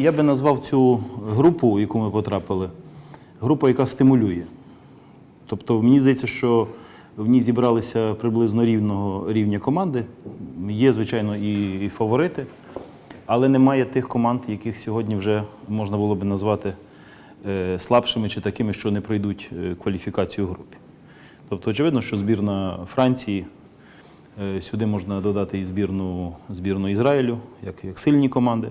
Я би назвав цю групу, в яку ми потрапили, група, яка стимулює. Тобто, мені здається, що в ній зібралися приблизно рівного рівня команди. Є, звичайно, і, фаворити, але немає тих команд, яких сьогодні вже можна було би назвати е, слабшими чи такими, що не пройдуть е, кваліфікацію в групі. Тобто, очевидно, що збірна Франції, е, сюди можна додати і збірну, збірну Ізраїлю, як, як сильні команди.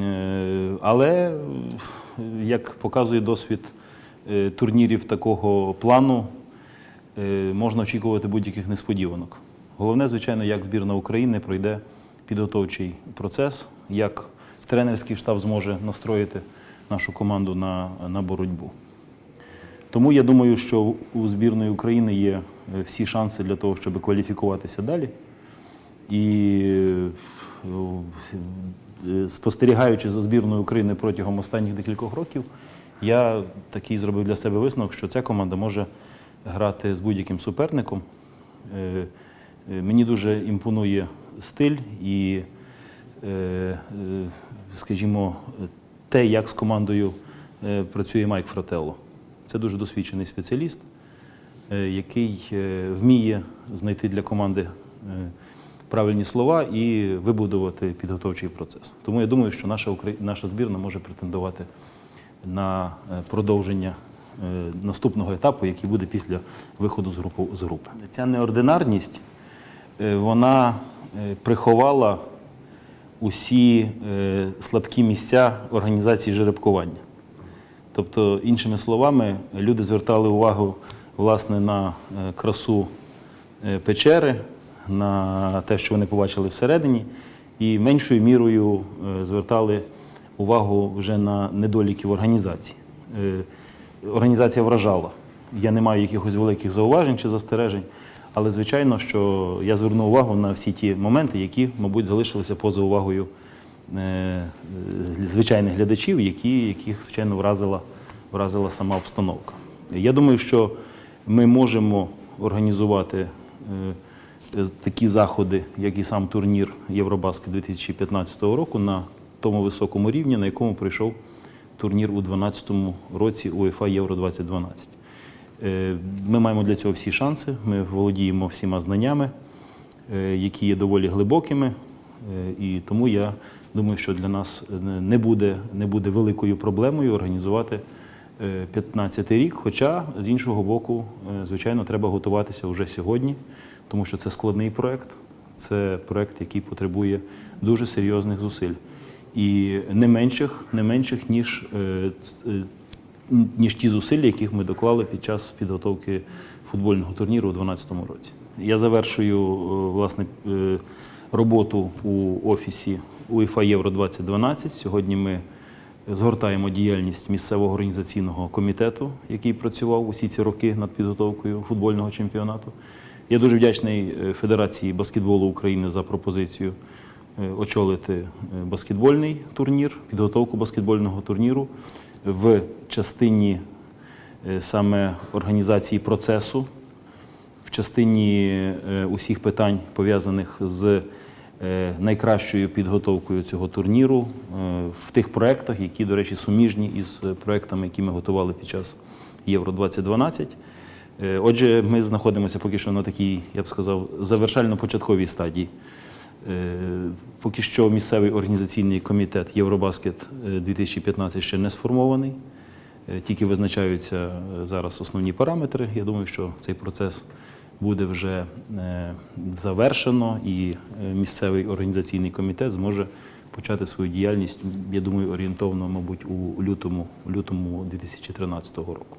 Е, Але, як показує досвід е, турнірів такого плану, е, можна очікувати будь-яких несподіванок. Головне, звичайно, як збірна України пройде підготовчий процес, як тренерський штаб зможе настроїти нашу команду на, на боротьбу. Тому я думаю, що у збірної України є всі шанси для того, щоб кваліфікуватися далі. І спостерігаючи за збірною України протягом останніх декількох років, я такий зробив для себе висновок, що ця команда може грати з будь-яким суперником. Е, е, Мені дуже імпонує стиль і, е, е, скажімо, те, як з командою е, працює Майк Фрателло. Це дуже досвідчений спеціаліст, е, який е, вміє знайти для команди е, правильні слова і вибудувати підготовчий процес. Тому я думаю, що наша, наша збірна може претендувати на е, продовження е, наступного етапу, який буде після виходу з групи. З групи. Ця неординарність е, вона приховала усі слабкі місця організації жеребкування. Тобто, іншими словами, люди звертали увагу власне на красу печери, на те, що вони побачили всередині, і меншою мірою е, звертали увагу вже на недоліки в організації. Е, Організація вражала. Я не маю якихось великих зауважень чи застережень, але звичайно, що я звернув увагу на всі ті моменти, які, мабуть, залишилися поза увагою е, звичайних глядачів, які, яких, звичайно, вразила, вразила сама обстановка. Я думаю, що ми можемо організувати такі заходи, як і сам турнір Євробаскет 2015 року, на тому високому рівні, на якому пройшов турнір у 2012 році УЄФА Євро 2012. Е, Ми маємо для цього всі шанси, ми володіємо всіма знаннями, е, які є доволі глибокими. Е, І тому я думаю, що для нас е, не буде, не буде великою проблемою організувати 15 рік. Хоча, з іншого боку, е, звичайно, треба готуватися вже сьогодні, тому що це складний проект, це проект, який потребує дуже серйозних зусиль. І не менших, не менших ніж, е, е, ніж ті зусилля, яких ми доклали під час підготовки футбольного турніру у 2012 році. Я завершую власне роботу у офісі УЄФА Євро 2012. Сьогодні ми згортаємо діяльність місцевого організаційного комітету, який працював усі ці роки над підготовкою футбольного чемпіонату. Я дуже вдячний е, Федерації баскетболу України за пропозицію е, очолити е, баскетбольний турнір, підготовку баскетбольного турніру в частині саме організації процесу, в частині усіх питань, пов'язаних з найкращою підготовкою цього турніру, е, в тих проєктах, які, до речі, суміжні із е, проєктами, які ми готували під час Євро 2012. Е, Отже, ми знаходимося поки що на такій, я б сказав, завершально-початковій стадії. Е, Поки що місцевий організаційний комітет Євробаскет е, 2015 ще не сформований. Е, Тільки визначаються е, зараз основні параметри. Я думаю, що цей процес буде вже е, завершено, і е, місцевий організаційний комітет зможе почати свою діяльність, я думаю, орієнтовно, мабуть, у лютому, лютому 2013 року.